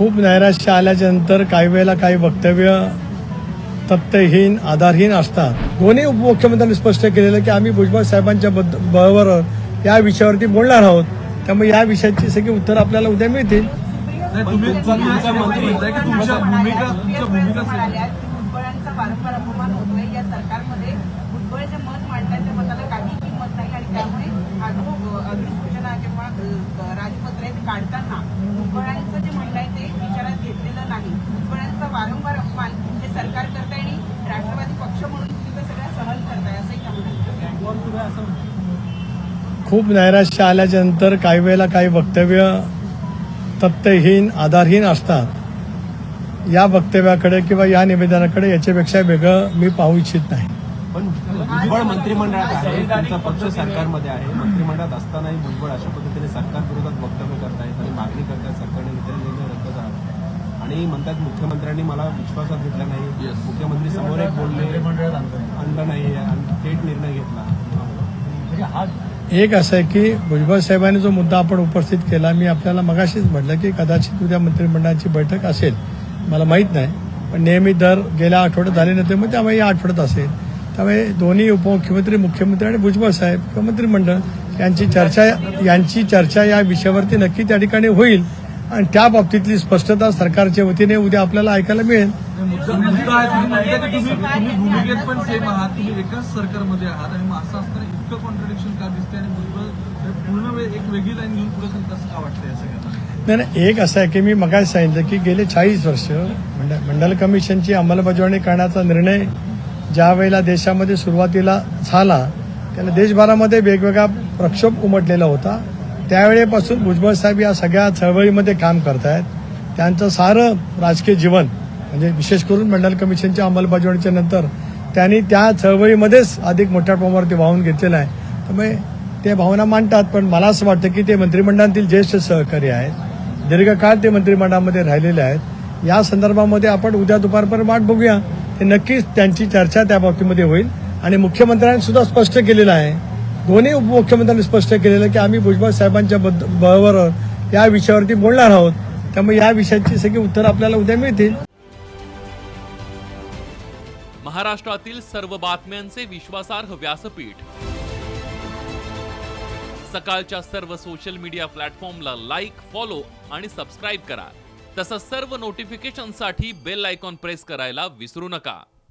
खूप नैराश्य आल्याच्यानंतर काही वेळेला काही वक्तव्य तथ्यहीन आधारहीन असतात. दोन्ही उपमुख्यमंत्र्यांनी स्पष्ट केलेलं की आम्ही भुजबळ साहेबांच्या बरोबर या विषयावरती बोलणार आहोत. त्यामुळे या विषयाची सगळी उत्तर आपल्याला उद्या मिळतील. नाही, वारंवार अपमान हे सरकार करताय आणि राष्ट्रवादी पक्ष म्हणून तुम्ही ते सगळं सहन करताय असंही खूप नैराश्य आल्याच्यानंतर काही वेळेला काही वक्तव्य तथ्यहीन आधारहीन असतात. या वक्तव्याकडे किंवा या निवेदनाकडे याच्यापेक्षा वेगळं मी पाहू इच्छित नाही. पण भुजबळ मंत्रिमंडळात आहे तुमचा पक्ष सरकारमध्ये आहे. मंत्रिमंडळात असतानाही भुजबळ अशा पद्धतीने सरकार विरोधात वक्तव्य करतायत आणि मागणी करतायत सरकारने घेतलेले निर्णय रद्द करावा आणि म्हणतात मुख्यमंत्र्यांनी मला विश्वासात घेतला नाही. मुख्यमंत्री समोर एक बोलले. आणलं नाही. आणि थेट निर्णय घेतला. एक असं आहे की भुजबळ साहेबांनी जो मुद्दा आपण उपस्थित केला मी आपल्याला मगाशीच म्हटलं की कदाचित उद्या मंत्रिमंडळाची बैठक असेल. मला माहीत नाही. पण नेहमी दर गेल्या आठवड्यात झाली नव्हते मग त्यामुळे या आठवड्यात असेल. त्यामुळे दोन्ही उपमुख्यमंत्री मुख्यमंत्री आणि भुजबळ साहेब किंवा मंत्रिमंडळ यांची चर्चा यांची चर्चा या विषयावरती नक्की त्या ठिकाणी होईल. आणि त्या बाबतीतली स्पष्टता सरकारच्या वतीने उद्या आपल्याला ऐकायला मिळेल. नाही नाही एक असं आहे की मी मगाशी सांगितलं की गेले चाळीस वर्ष मंडल मंडल कमिशनची अंमलबजावणी करण्याचा निर्णय ज्या वेळेला देशामध्ये सुरुवातीला झाला त्याला देशभरामध्ये वेगवेगळा प्रक्षोभ उमटलेला होता. त्यावेळेपासून भुजबळ साहेब या सगळ्या चळवळीमध्ये काम करतायत. त्यांचं सारं राजकीय जीवन म्हणजे विशेष करून मंडल कमिशनच्या अंमलबजावणीच्या नंतर त्यांनी त्या चळवळीमध्येच अधिक मोठ्या प्रमाणावरती वाहून घेतलेलं आहे. त्यामुळे ते भावना मांडतात पण मला असं वाटतं की ते मंत्रिमंडळातील ज्येष्ठ सहकारी आहेत दीर्घकाळ ते मंत्रिमंडळामध्ये राहिलेले आहेत. या संदर्भामध्ये आपण उद्या दुपारपर्यंत वाट बघूया. ते नक्कीच त्यांची चर्चा त्या बाबतीमध्ये होईल आणि मुख्यमंत्र्यांनी सुद्धा स्पष्ट केलेलं आहे दोन्ही उपमुख्यमंत्र्यांनी स्पष्ट केलेलं की आम्ही भुजबळ साहेबांच्या बरोबर या विषयावरती बोलणार आहोत. त्यामुळे या विषयाची सगळी उत्तर आपल्याला उद्या मिळतील. महाराष्ट्रातील सर्व बातम्यांचे विश्वासार्ह व्यासपीठ. सकाळच्या सर्व सोशल मीडिया प्लॅटफॉर्मला लाईक फॉलो आणि सबस्क्राईब करा. तसंच सर्व नोटिफिकेशनसाठी बेल आयकॉन प्रेस करायला विसरू नका.